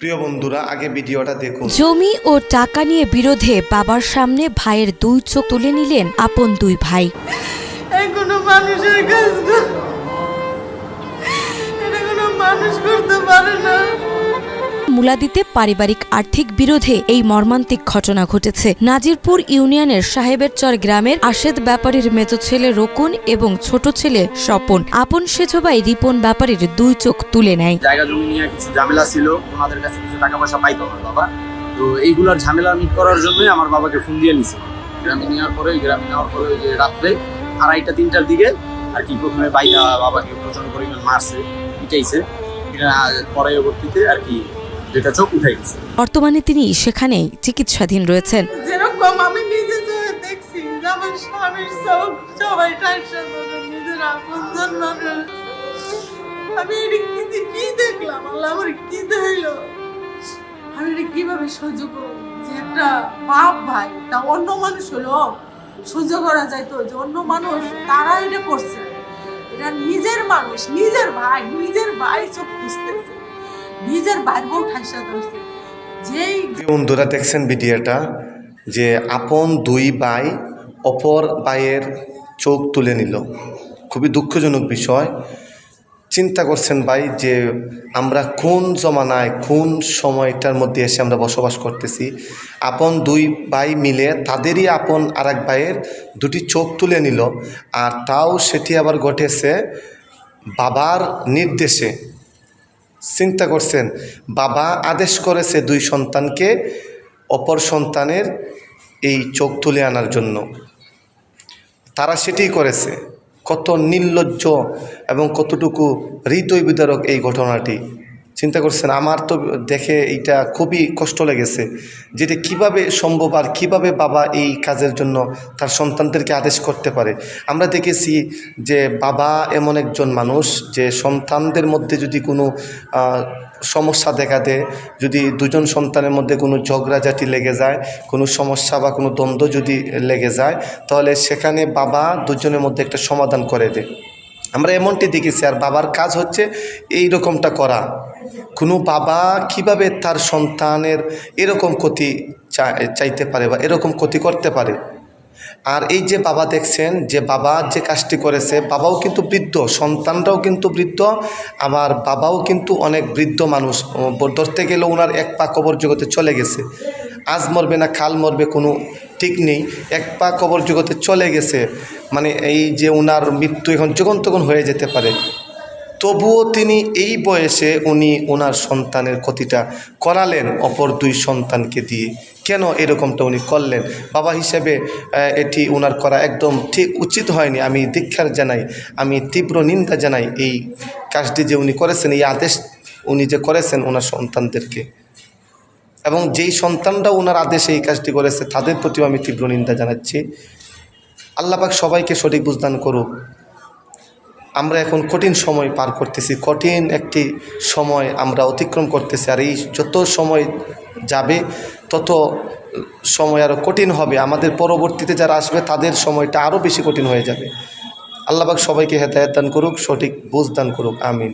প্রিয় বন্ধুরা আগে ভিডিওটা দেখুন জমি ও টাকা নিয়ে বিরোধে বাবার সামনে ভাইয়ের দুই চোখ তুলে নিলেন আপন দুই ভাই এই কোনো মানুষের কাজ। এটা কোনো মানুষ করতে পারে না মুলাদিতে পারিবারিক আর্থিক বিরোধে এই মর্মান্তিক ঘটনা ঘটেছে। নাজিরপুর ইউনিয়নের সাহেবের চর গ্রামের আশেদ ব্যাপারীর মেজো ছেলে রকুন এবং ছোট ছেলে স্বপন। আপন সেজো ভাই রিপন ব্যাপারীর দুই চোখ তুলে নেয়। জায়গা জমি নিয়ে কিছু ঝামেলা ছিল, ওনাদের কাছে কিছু টাকা পয়সা পাইতো আমার বাবা। তো এইগুলোর ঝামেলা মিট করার জন্যই আমার বাবাকে ফোন দিয়ে নিছে। গ্রামে নেওয়ার পরে, গ্রামে নেওয়ার পরে ওই যে রাত্রে আড়াইটা, তিনটার দিকে আর কি প্রথমে বাইরা বাবাকে প্রচণ্ড পরিমাণ মারছে, পিটাইছে। পিটানোর পরবর্তীতে আর কি যেটা চোখ উঠাই গেছে। বর্তমানে তিনি সেখানেই চিকিৎসাধীন রয়েছেন। যেরকম আমি নিজে দেখছি আমার স্বামীর চোখ সবাই নিজের আপনজন মানুষ। আমি এটা কি কি দেখলাম? আল্লাহ আমার কি দেখল আমি এটা কীভাবে সহ্য করব? যে একটা বাপ ভাই তা অন্য মানুষ হলো সহ্য করা যায় তো যে অন্য মানুষ তারা এটা করছে। এটা নিজের মানুষ নিজের ভাই নিজের ভাই চোখ খুঁজতেছে। নিজের বউ ঠাইসা ধরছে। যেই বন্ধুরা দেখছেন ভিডিওটা যে আপন দুই ভাই অপর ভাইয়ের চোখ তুলে নিল। খুবই দুঃখজনক বিষয়। চিন্তা করছেন ভাই যে আমরা কোন জমানায় কোন সময়টার মধ্যে এসে আমরা বসবাস করতেছি? আপন দুই ভাই মিলে তাদেরই আপন আর এক ভাইয়ের দুটি চোখ তুলে নিল। আর তাও সেটি আবার ঘটেছে বাবার নির্দেশে। চিন্তা করছেন, বাবা আদেশ করেছে দুই সন্তানকে অপর সন্তানের এই চোখ তুলে আনার জন্য। তারা সেটি করেছে। কত নির্লজ্জ এবং কতটুকু হৃদয় বিদারক এই ঘটনাটি। চিন্তা করছেন, আমার তো দেখে এইটা খুবই কষ্ট লেগেছে যেটা কীভাবে সম্ভব আর কীভাবে বাবা এই কাজের জন্য তার সন্তানদেরকে আদেশ করতে পারে। আমরা দেখেছি যে বাবা এমন একজন মানুষ যে সন্তানদের মধ্যে যদি কোনো সমস্যা দেখা দেয়, যদি দুজন সন্তানের মধ্যে কোনো ঝগড়াঝাটি লেগে যায়, কোনো সমস্যা বা কোনো দ্বন্দ্ব যদি লেগে যায়, তাহলে সেখানে বাবা দুজনের মধ্যে একটা সমাধান করে দেয়। আমরা এমনটি দেখেছি, আর বাবার কাজ হচ্ছে এই রকমটা করা। কোনো বাবা কীভাবে তার সন্তানের এরকম ক্ষতি চাইতে পারে বা এরকম ক্ষতি করতে পারে? আর এই যে বাবা দেখছেন, যে বাবা যে কাজটি করেছে, বাবাও কিন্তু বৃদ্ধ, সন্তানরাও কিন্তু বৃদ্ধ, আবার বাবাও কিন্তু অনেক বৃদ্ধ মানুষ। ধরতে গেলে ওনার এক পা কবর জগতে চলে গেছে। আজ মরবে না, কাল মরবে কোনো ঠিক নেই, এক পা কবর জগতে চলে গেছে। মানে এই যে ওনার মৃত্যু এখন যখন তখন হয়ে যেতে পারে। তবুও তিনি এই বয়সে উনি ওনার সন্তানের ক্ষতিটা করালেন অপর দুই সন্তানকে দিয়ে। কেন এরকমটা উনি করলেন? বাবা হিসেবে এটি ওনার করা একদম ঠিক উচিত হয়নি। আমি দীক্ষার জানাই, আমি তীব্র নিন্দা জানাই এই কাজটি যে উনি করেছেন, এই আদেশ উনি যে করেছেন ওনার সন্তানদেরকে। এবং যেই সন্তানরা ওনার আদেশে এই কাজটি করেছে, তাদের প্রতিও আমি তীব্র নিন্দা জানাচ্ছি। আল্লাপাক সবাইকে সঠিক বুঝদান করুক। আমরা এখন কঠিন সময় পার করতেছি। কঠিন একটি সময় আমরা অতিক্রম করতেছি আর এই যত সময় যাবে, তত সময় আরও কঠিন হবে। আমাদের পরবর্তীতে যারা আসবে, তাদের সময়টা আরও বেশি কঠিন হয়ে যাবে। আল্লাহবাক সবাইকে হেদায়ত দান করুক, সঠিক বুঝ দান করুক। আমিন।